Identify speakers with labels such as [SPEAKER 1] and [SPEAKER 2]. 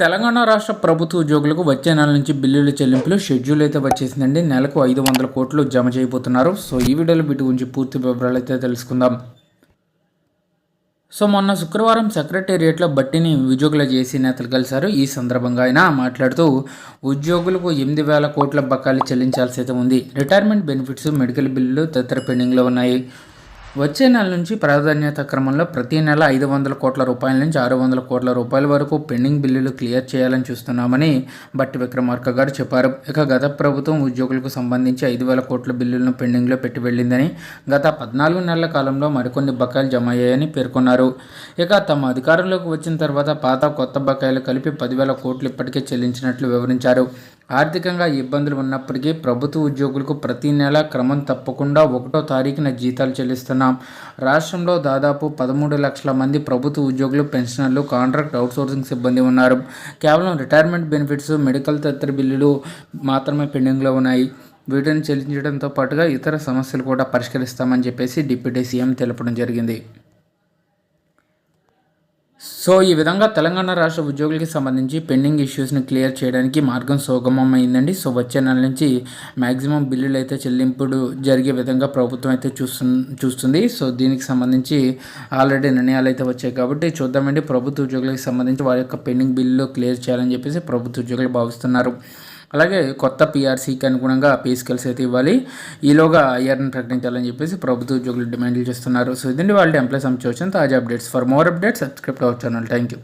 [SPEAKER 1] తెలంగాణ రాష్ట్ర ప్రభుత్వ ఉద్యోగులకు వచ్చే నెల నుంచి బిల్లుల చెల్లింపులు షెడ్యూల్ అయితే వచ్చేసిందండి. నెలకు ఐదు వందల కోట్లు జమ చేయబోతున్నారు. సో ఈ వీడియోలో వీటి గురించి పూర్తి వివరాలు అయితే తెలుసుకుందాం. సో మొన్న శుక్రవారం సెక్రటేరియట్లో బట్టిని ఉద్యోగుల జేసీ నేతలు కలిశారు. ఈ సందర్భంగా ఆయన మాట్లాడుతూ ఉద్యోగులకు ఎనిమిది వేల కోట్ల బకాయిలు చెల్లించాల్సి అయితే ఉంది. రిటైర్మెంట్ బెనిఫిట్స్ మెడికల్ బిల్లులు తదితర పెండింగ్లో ఉన్నాయి. వచ్చే నెల నుంచి ప్రాధాన్యత క్రమంలో ప్రతి నెల ఐదు వందల కోట్ల రూపాయల నుంచి ఆరు వందల కోట్ల రూపాయల వరకు పెండింగ్ బిల్లులు క్లియర్ చేయాలని చూస్తున్నామని బట్టి విక్రమార్క గారు చెప్పారు. ఇక గత ప్రభుత్వం ఉద్యోగులకు సంబంధించి ఐదు వేల కోట్ల బిల్లులను పెండింగ్లో పెట్టి వెళ్ళిందని గత పద్నాలుగు నెలల కాలంలో మరికొన్ని బకాయిలు జమ అయ్యాయని పేర్కొన్నారు. ఇక తమ అధికారంలోకి వచ్చిన తర్వాత పాత కొత్త బకాయిలు కలిపి పదివేల కోట్లు ఇప్పటికే చెల్లించినట్లు వివరించారు. ఆర్థికంగా ఇబ్బందులు ఉన్నప్పటికీ ప్రభుత్వ ఉద్యోగులకు ప్రతి నెల క్రమం తప్పకుండా ఒకటో తారీఖున జీతాలు చెల్లిస్తున్నాం. రాష్ట్రంలో దాదాపు పదమూడు లక్షల మంది ప్రభుత్వ ఉద్యోగులు పెన్షనర్లు కాంట్రాక్ట్ అవుట్సోర్సింగ్ సిబ్బంది ఉన్నారు. కేవలం రిటైర్మెంట్ బెనిఫిట్స్ మెడికల్ తదితర బిల్లులు మాత్రమే పెండింగ్లో ఉన్నాయి. వీటిని చెల్లించడంతో పాటుగా ఇతర సమస్యలు కూడా పరిష్కరిస్తామని చెప్పేసి డిప్యూటీ సీఎం తెలపడం జరిగింది. సో ఈ విధంగా తెలంగాణ రాష్ట్ర ఉద్యోగులకి సంబంధించి పెండింగ్ ఇష్యూస్ని క్లియర్ చేయడానికి మార్గం సుగమం అయిందండి సో వచ్చే నెల నుంచి మ్యాక్సిమం బిల్లులు అయితే చెల్లింపుడు జరిగే విధంగా ప్రభుత్వం అయితే చూస్తు చూస్తుంది. సో దీనికి సంబంధించి ఆల్రెడీ నిర్ణయాలు అయితే వచ్చాయి కాబట్టి చూద్దామండి. ప్రభుత్వ ఉద్యోగులకు సంబంధించి వారి యొక్క పెండింగ్ బిల్లు క్లియర్ చేయాలని చెప్పేసి ప్రభుత్వ ఉద్యోగులు భావిస్తున్నారు. అలాగే కొత్త పీఆర్సీకి అనుగుణంగా పే స్కేల్స్ అయితే ఇవ్వాలి. ఈలోగా ఐఆర్ని ప్రకటించాలని చెప్పేసి ప్రభుత్వ ఉద్యోగులు డిమాండ్లు చేస్తున్నారు. సో ఇదండి వాళ్ళ ఎంప్లాయ్ సంబంధించి తాజా updates for more updates subscribe our channel thank you